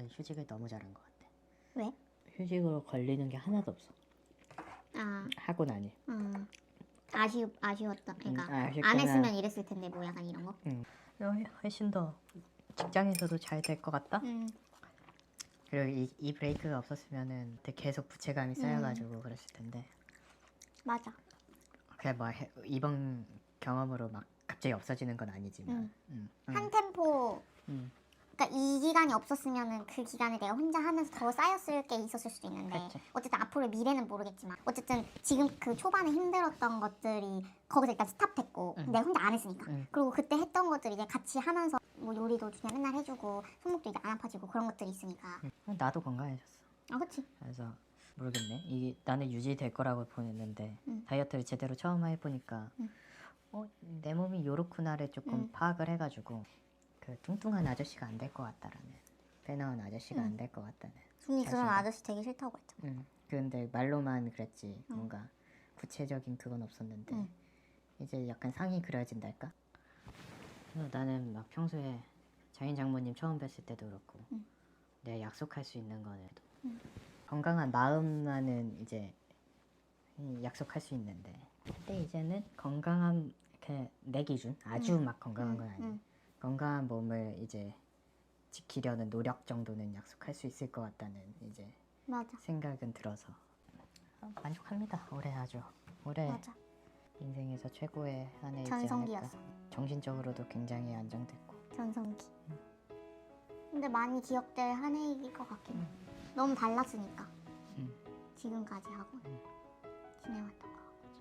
올해 휴직을 너무 잘한 것 같아. 왜? 휴직으로 걸리는 게 하나도 없어. 아, 하고 나니. 음. 아쉬 아쉬웠다. 그러니까 음, 아쉽구나. 안 했으면 이랬을 텐데 뭐 약간 이런 거. 훨씬 더 직장에서도 잘 될 것 같다. 음. 그리고 이, 이 브레이크가 없었으면은 되게 계속 부채감이 쌓여가지고 그랬을 텐데. 맞아. 그냥 뭐 해- 이번 경험으로 막 갑자기 없어지는 건 아니지만. 음. 음, 음, 한 템포 음. 이 기간이 없었으면은 그 기간을 내가 혼자 하면서 더 쌓였을 게 있었을 수도 있는데 그치. 어쨌든 앞으로 미래는 모르겠지만 어쨌든 지금 그 초반에 힘들었던 것들이 거기서 일단 스탑했고 응. 내가 혼자 안 했으니까 응. 그리고 그때 했던 것들 이제 같이 하면서 뭐 요리도 그냥 맨날 해주고 손목도 이제 안 아파지고 그런 것들이 있으니까 음. 나도 건강해졌어. 아 그치 그래서 모르겠네. 이게 나는 유지될 거라고 보냈는데 음. 다이어트를 제대로 처음 해보니까 음. 어, 내 몸이 요렇구나를 조금 음. 파악을 해가지고 그 뚱뚱한 아저씨가 안 될 것 같다라는 배 나온 아저씨가 음. 안될 것 같다는. 준이 그런 자신감. 아저씨 되게 싫다고 했잖아 음. 근데 말로만 그랬지 음. 뭔가 구체적인 그건 없었는데 음. 이제 약간 상이 그려진달까? 그래서 나는 막 평소에 자인 장모님 처음 뵀을 때도 그렇고 음. 내가 약속할 수 있는 거는 음. 건강한 마음만은 이제 이 약속할 수 있는데 근데 이제는 건강한 그 내 기준 아주 음. 막 건강한 건 응, 응. 건강한 몸을 이제 지키려는 노력 정도는 약속할 수 있을 것 같다는 이제 맞아. 생각은 들어서 어, 만족합니다. 올해 아주. 올해 맞아. 인생에서 최고의 한 해이지 전성기였어. 않을까. 정신적으로도 굉장히 안정됐고. 전성기. 근데 많이 기억될 한 해일 것 같긴 해. 너무 달랐으니까. 음. 지금까지 하고 지내왔지